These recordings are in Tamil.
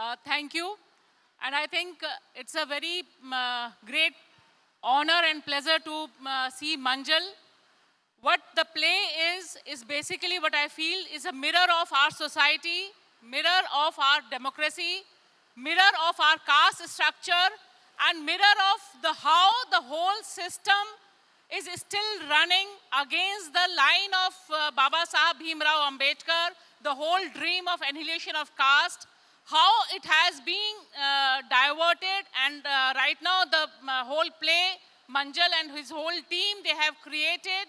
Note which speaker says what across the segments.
Speaker 1: Uh, thank you. And I think uh, it's a very um, uh, great honor and pleasure to um, uh, see Manjal. What the play is, is basically what I feel is a mirror of our society, mirror of our democracy, mirror of our caste structure, and mirror of the how the whole system is still running against the line of uh, Baba Sahib Bhimrao Ambedkar, the whole dream of annihilation of caste, how it has been uh, diverted, and uh, right now the uh, whole play, Manjal and his whole team, they have created.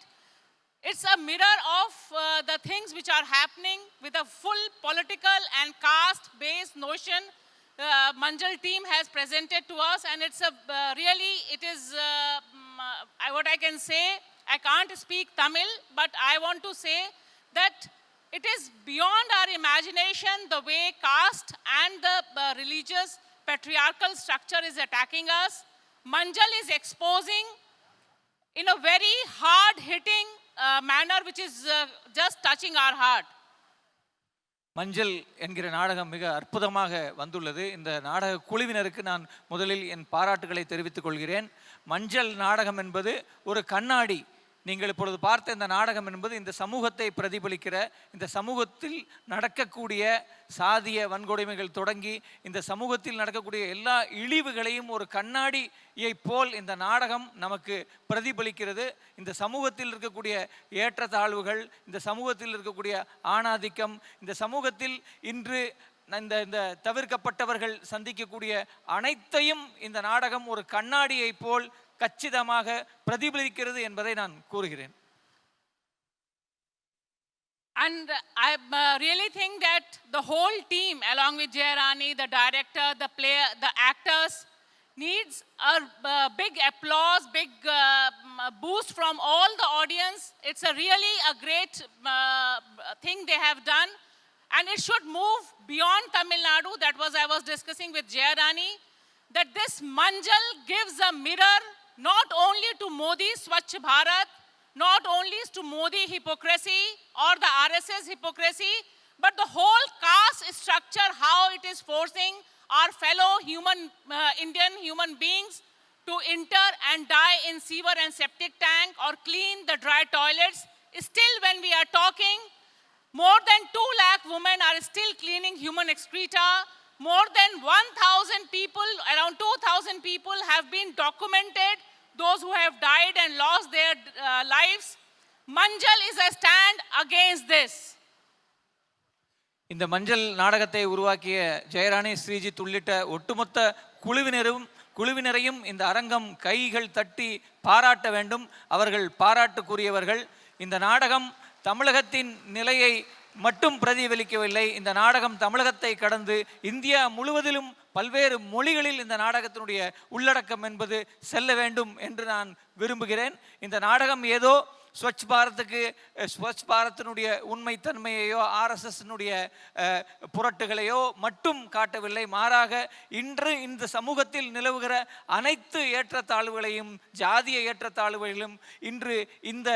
Speaker 1: It's a mirror of uh, the things which are happening with a full political and caste-based notion uh, Manjal team has presented to us, and it's a uh, really it is uh, mm, uh, what I can say. I can't speak Tamil, but I want to say that it is beyond our imagination the way caste and the uh, religious patriarchal structure is attacking us. Manjal is exposing in a very hard hitting uh, manner, which is uh, just touching our heart.
Speaker 2: மஞ்சள் என்கிற நாடகம் மிக அற்புதமாக வந்துள்ளது இந்த நாடக குழுவினருக்கு நான் முதலில் என் பாராட்டுகளை தெரிவித்துக் கொள்கிறேன் மஞ்சள் நாடகம் என்பது ஒரு கண்ணாடி நீங்கள் இப்பொழுது பார்த்த இந்த நாடகம் என்பது இந்த சமூகத்தை பிரதிபலிக்கிற இந்த சமூகத்தில் நடக்கக்கூடிய சாதிய வன்கொடுமைகள் தொடங்கி இந்த சமூகத்தில் நடக்கக்கூடிய எல்லா இழிவுகளையும் ஒரு கண்ணாடியை போல் இந்த நாடகம் நமக்கு பிரதிபலிக்கிறது. இந்த சமூகத்தில் இருக்கக்கூடிய ஏற்றத்தாழ்வுகள் இந்த சமூகத்தில் இருக்கக்கூடிய ஆணாதிக்கம் இந்த சமூகத்தில் இன்று இந்த இந்த தவிர்க்கப்பட்டவர்கள் சந்திக்கக்கூடிய அனைத்தையும் இந்த நாடகம் ஒரு கண்ணாடியை போல் கச்சிதமாக பிரதிபலிக்கிறது என்பதை நான் கூறுகிறேன்
Speaker 1: And I really think that the whole team, along with Jayarani, the director, the player, the actors, needs a big applause, big uh, boost from all the audience. It's a really a great uh, thing they have done, and it should move beyond Tamil Nadu. That was I was discussing with Jayarani. That this Manjal gives a mirror not only to Modi Swachh Bharat, not only to Modi hypocrisy or the RSS hypocrisy, but the whole caste structure, how it is forcing our fellow human, uh, Indian human beings to enter and die in sewer and septic tank or clean the dry toilets. Still, when we are talking, more than 2 lakh women are still cleaning human excreta. More than 1,000 people, around 2,000 people have been documented, those who have died and lost their uh, lives. Manjal is a stand against this.
Speaker 2: இந்த மஞ்சள் நாடகத்தை உருவாக்கிய ஜெயராணி ஸ்ரீஜித் உள்ளிட்ட ஒட்டுமொத்த குழுவினரும் குழுவினரையும் இந்த அரங்கம் கைகள் தட்டி பாராட்ட வேண்டும் அவர்கள் பாராட்டுக்குரியவர்கள் இந்த நாடகம் தமிழகத்தின் நிலையை மட்டும் பிரதிபலிக்கவில்லை இந்த நாடகம் தமிழகத்தை கடந்து இந்தியா முழுவதிலும் பல்வேறு மொழிகளில் இந்த நாடகத்தினுடைய உள்ளடக்கம் என்பது செல்ல வேண்டும் என்று நான் விரும்புகிறேன். இந்த நாடகம் ஏதோ ஸ்வச் பாரத்துக்கு ஸ்வச் பாரத்தினுடைய உண்மைத்தன்மையையோ ஆர்எஸ்எஸ்னுடைய புரட்டுகளையோ மட்டும் காட்டவில்லை. மாறாக இன்று இந்த சமூகத்தில் நிலவுகிற அனைத்து ஏற்றத்தாழ்வுகளையும் ஜாதிய ஏற்றத்தாழ்வுகளிலும் இன்று இந்த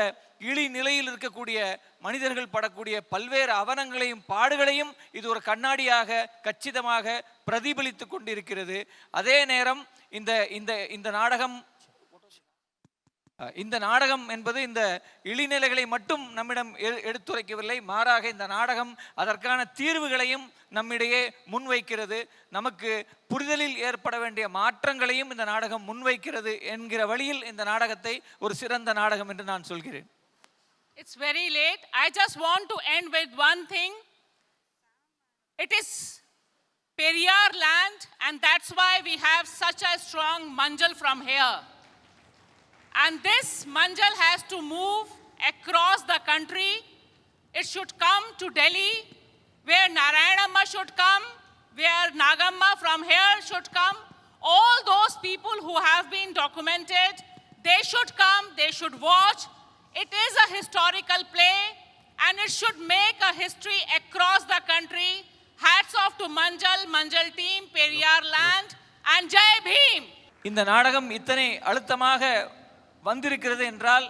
Speaker 2: இழி நிலையில் இருக்கக்கூடிய மனிதர்கள் படக்கூடிய பல்வேறு அவனங்களையும் பாடுகளையும் இது ஒரு கண்ணாடியாக கச்சிதமாக பிரதிபலித்து கொண்டிருக்கிறது. அதே நேரம் இந்த இந்த இந்த நாடகம் இந்த நாடகம் என்பது இந்த இழிநிலைகளை மட்டும் நம்மிடம் எடுத்துரைக்கவில்லை. மாறாக இந்த நாடகம் அதற்கான தீர்வுகளையும் நம்மிடையே முன்வைக்கிறது. நமக்கு புரிதலில் ஏற்பட வேண்டிய மாற்றங்களையும் இந்த நாடகம் முன்வைக்கிறது என்கிற வழியில் இந்த நாடகத்தை ஒரு சிறந்த நாடகம் என்று நான் சொல்கிறேன்.
Speaker 1: It's very late I just want to end with one thing it is Periyar land and that's why we have such a strong மஞ்சள் from here. And this manjal has to move across the country. It should come to Delhi, where Narayanamma should come, where Nagamma from here should come. All those people who have been documented, they should come, they should watch. It is a historical play, and it should make a history across the country. Hats off to Manjal, Manjal team, Periyar land, and Jai Bhim.
Speaker 2: இந்த நாடகம் இத்தனை அழுத்தமாக வந்திருக்கிறது என்றால்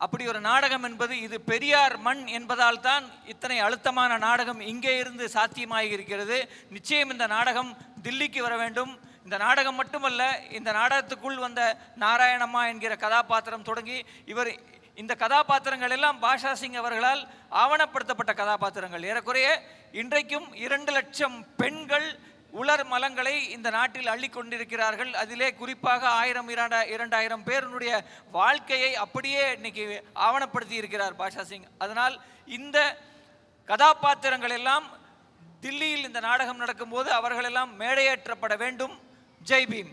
Speaker 2: அப்படி ஒரு நாடகம் என்பது இது பெரியார் மண் என்பதால் தான் இத்தனை அழுத்தமான நாடகம் இங்கே இருந்து சாத்தியமாகி இருக்கிறது. நிச்சயம் இந்த நாடகம் தில்லிக்கு வர வேண்டும். இந்த நாடகம் மட்டுமல்ல இந்த நாடகத்துக்குள் வந்த நாராயணம்மா என்கிற கதாபாத்திரம் தொடங்கி இவர் இந்த கதாபாத்திரங்கள் எல்லாம் பாஷா சிங் அவர்களால் ஆவணப்படுத்தப்பட்ட கதாபாத்திரங்கள். ஏறக்குறைய இன்றைக்கும் இரண்டு லட்சம் பெண்கள் உலர் மலங்களை இந்த நாட்டில் அள்ளி கொண்டிருக்கிறார்கள். அதிலே குறிப்பாக ஆயிரம் இரண்டா இரண்டாயிரம் பேருடைய வாழ்க்கையை அப்படியே இன்னைக்கு ஆவணப்படுத்தி இருக்கிறார் பாஷா சிங். அதனால் இந்த கதாபாத்திரங்கள் எல்லாம் தில்லியில் இந்த நாடகம் நடக்கும்போது அவர்களெல்லாம் மேடையேற்றப்பட வேண்டும். ஜெய் பீம்.